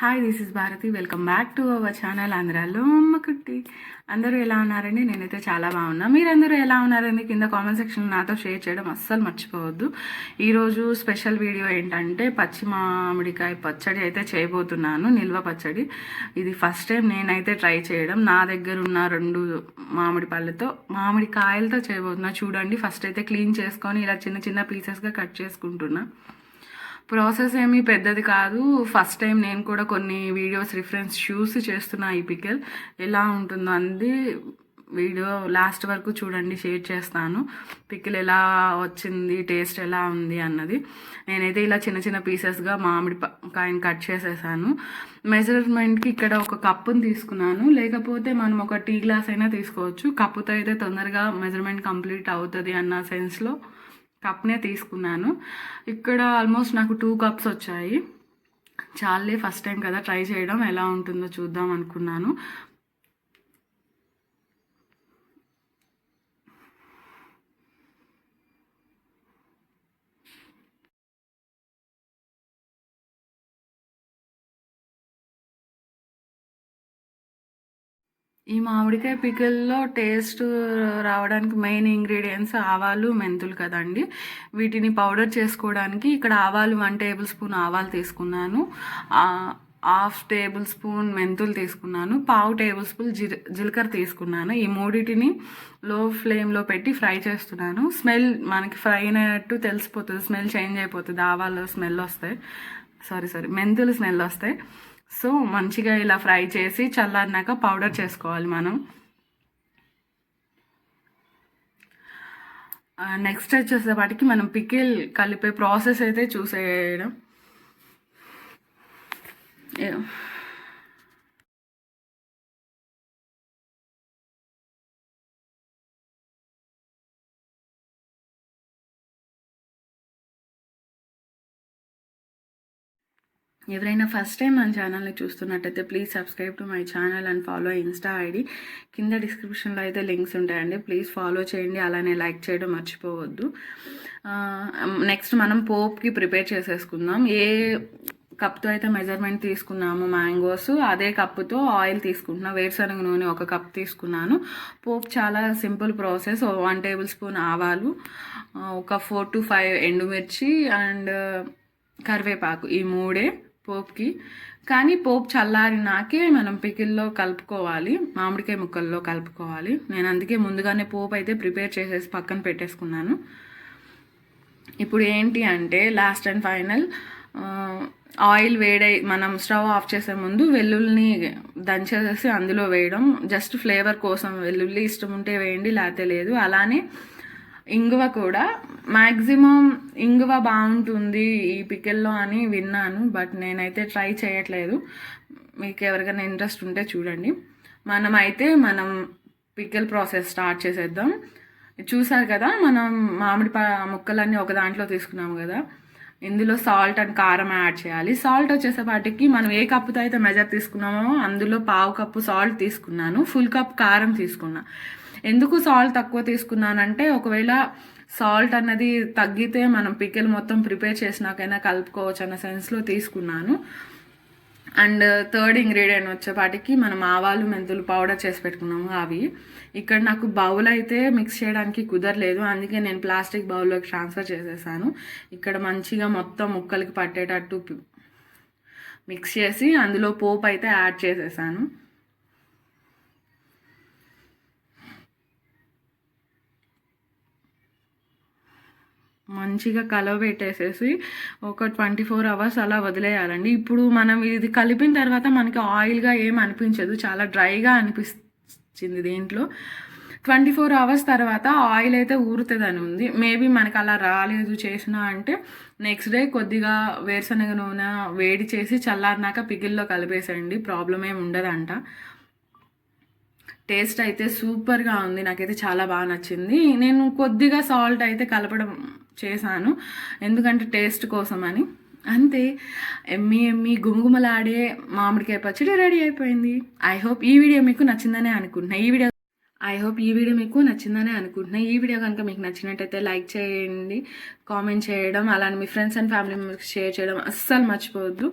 Hi this is Bharathi welcome back to our channel ఆంధ్రాలో అమ్మ కుట్టి అందరూ ఎలా ఉన్నారండి? నేనైతే చాలా బాగున్నా. మీరందరూ ఎలా ఉన్నారండి? కింద కామెంట్ సెక్షన్ నాతో షేర్ చేయడం అస్సలు మర్చిపోవద్దు. ఈరోజు స్పెషల్ వీడియో ఏంటంటే పచ్చి మామిడికాయ పచ్చడి అయితే చేయబోతున్నాను నిల్వ పచ్చడి. ఇది ఫస్ట్ టైం నేనైతే ట్రై చేయడం. నా దగ్గర ఉన్న రెండు మామిడి పళ్ళతో మామిడి కాయలతో చేయబోతున్నా. చూడండి ఫస్ట్ అయితే క్లీన్ చేసుకొని ఇలా చిన్న చిన్న పీసెస్గా కట్ చేసుకుంటున్నా. ప్రాసెస్ ఏమీ పెద్దది కాదు. ఫస్ట్ టైం నేను కూడా కొన్ని వీడియోస్ రిఫరెన్స్ చూసి చేస్తున్నా ఈ పికెల్. ఎలా ఉంటుందో అంది. వీడియో లాస్ట్ వరకు చూడండి షేర్ చేస్తాను. పికిల్ ఎలా వచ్చింది టేస్ట్ ఎలా ఉంది అన్నది. నేనైతే ఇలా చిన్న చిన్న పీసెస్గా మామిడి కాయని కట్ చేసేసాను. మెజర్మెంట్కి ఇక్కడ ఒక కప్పుని తీసుకున్నాను. లేకపోతే మనం ఒక టీ గ్లాస్ అయినా తీసుకోవచ్చు. కప్పుతో అయితే తొందరగా మెజర్మెంట్ కంప్లీట్ అవుతుంది అన్న సెన్స్లో. కప్నే తీసుకున్నాను. ఇక్కడ ఆల్మోస్ట్ నాకు టూ కప్స్ వచ్చాయి. చాలే ఫస్ట్ టైం కదా ట్రై చేయడం. ఎలా ఉంటుందో చూద్దాం అనుకున్నాను. ఈ మామిడికాయ పికిల్లో టేస్ట్ రావడానికి మెయిన్ ఇంగ్రీడియంట్స్ ఆవాలు మెంతులు కదండి. వీటిని పౌడర్ చేసుకోవడానికి ఇక్కడ ఆవాలు వన్ టేబుల్ స్పూన్ ఆవాలు తీసుకున్నాను. హాఫ్ టేబుల్ స్పూన్ మెంతులు తీసుకున్నాను. పావు టేబుల్ స్పూన్ జీర జీలకర్ర తీసుకున్నాను. ఈ మూడింటిని లో ఫ్లేమ్లో పెట్టి ఫ్రై చేస్తున్నాను. స్మెల్ మనకి ఫ్రై అయినట్టు తెలిసిపోతుంది. స్మెల్ చేంజ్ అయిపోతుంది. ఆవాలు స్మెల్ వస్తాయి. సారీ సారీ మెంతులు స్మెల్ వస్తాయి. సో మంచిగా ఇలా ఫ్రై చేసి చల్లారినాక పౌడర్ చేసుకోవాలి మనం. నెక్స్ట్ వచ్చేసేపాటికి మనం పికిల్ కలిపే ప్రాసెస్ అయితే చూసేయడం. ఎవరైనా ఫస్ట్ టైం మన ఛానల్ని చూస్తున్నట్టయితే please subscribe to my channel and follow insta ID కింద డిస్క్రిప్షన్లో అయితే లింక్స్ ఉంటాయండి. ప్లీజ్ ఫాలో చేయండి. అలానే లైక్ చేయడం మర్చిపోవద్దు. నెక్స్ట్ మనం పోప్కి ప్రిపేర్ చేసేసుకుందాం. ఏ కప్తో అయితే మెజర్మెంట్ తీసుకున్నాము మ్యాంగోస్ అదే కప్పుతో ఆయిల్ తీసుకుంటున్నా. వేరుశనగ నూనె ఒక కప్ తీసుకున్నాను. పోప్ చాలా simple process one tablespoon ఆవాలు ఒక ఫోర్ టు ఫైవ్ ఎండుమిర్చి అండ్ కరివేపాకు. ఈ మూడే పోప్కి. కానీ పోపు చల్లారినాకే మనం పికిల్లో కలుపుకోవాలి మామిడికాయ ముక్కల్లో కలుపుకోవాలి. నేను అందుకే ముందుగానే పోపు అయితే ప్రిపేర్ చేసేసి పక్కన పెట్టేసుకున్నాను. ఇప్పుడు ఏంటి అంటే లాస్ట్ అండ్ ఫైనల్ ఆయిల్ వేడై మనం స్టవ్ ఆఫ్ చేసే ముందు వెల్లుల్ని దంచేసి అందులో వేయడం. జస్ట్ ఫ్లేవర్ కోసం వెల్లుల్లి ఇష్టం ఉంటే వేయండి లేకపోతే లేదు. అలానే ఇంగువ కూడా. మ్యాక్సిమం ఇంగువ బాగుంటుంది ఈ పికెల్లో అని విన్నాను బట్ నేనైతే ట్రై చేయట్లేదు. మీకు ఎవరికైనా ఇంట్రెస్ట్ ఉంటే చూడండి. మనమైతే మనం పికెల్ ప్రాసెస్ స్టార్ట్ చేసేద్దాం. చూసారు కదా మనం మామిడి ప ముక్కలన్నీ ఒక దాంట్లో తీసుకున్నాము కదా. ఇందులో సాల్ట్ అండ్ కారం యాడ్ చేయాలి. సాల్ట్ వచ్చేసేపాటికి మనం ఏ కప్పుతో అయితే మెజర్ తీసుకున్నామో అందులో పావు కప్పు సాల్ట్ తీసుకున్నాను. ఫుల్ కప్ కారం తీసుకున్నా. ఎందుకు సాల్ట్ తక్కువ తీసుకున్నానంటే ఒకవేళ సాల్ట్ అన్నది తగ్గితే మనం పికెల్ మొత్తం ప్రిపేర్ చేసినాకైనా కలుపుకోవచ్చు అన్న సెన్స్లో తీసుకున్నాను. అండ్ థర్డ్ ఇంగ్రీడియంట్ వచ్చేపాటికి మనం ఆవాలు మెంతులు పౌడర్ చేసి పెట్టుకున్నాము అవి. ఇక్కడ నాకు బౌల్ అయితే మిక్స్ చేయడానికి కుదరలేదు అందుకే నేను ప్లాస్టిక్ బౌల్లోకి ట్రాన్స్ఫర్ చేసేసాను. ఇక్కడ మంచిగా మొత్తం ముక్కలకి పట్టేటట్టు మిక్స్ చేసి అందులో పోపు అయితే యాడ్ చేసేసాను. మంచిగా కలవబెట్టేసేసి ఒక ట్వంటీ ఫోర్ అవర్స్ అలా వదిలేయాలండి. ఇప్పుడు మనం ఇది కలిపిన తర్వాత మనకి ఆయిల్గా ఏం అనిపించదు. చాలా డ్రైగా అనిపించింది దీంట్లో. ట్వంటీ ఫోర్ అవర్స్ తర్వాత ఆయిల్ అయితే ఊరుతుందని ఉంది. మేబీ మనకు అలా రాలేదు చేసిన అంటే నెక్స్ట్ డే కొద్దిగా వేరుశనగ నూనె వేడి చేసి చల్లారినాక పిగిల్లో కలిపేసేయండి. ప్రాబ్లం ఏమి ఉండదంట. టేస్ట్ అయితే సూపర్గా ఉంది. నాకైతే చాలా బాగా నచ్చింది. నేను కొద్దిగా సాల్ట్ అయితే కలపడం చేశాను. ఎందుకంటే టేస్ట్ కోసం అని అంతే. ఎమ్మి ఎమ్మి గుమగుమలాడే మామిడికాయ పచ్చడి రెడీ అయిపోయింది. ఐ హోప్ ఈ వీడియో మీకు నచ్చిందనే అనుకుంటున్నా. ఈ వీడియో ఐ హోప్ ఈ వీడియో మీకు నచ్చిందనే అనుకుంటున్నా. ఈ వీడియో కనుక మీకు నచ్చినట్టయితే లైక్ చేయండి కామెంట్ చేయడం అలానే మీ friends and family members share చేయడం అస్సలు మర్చిపోవద్దు.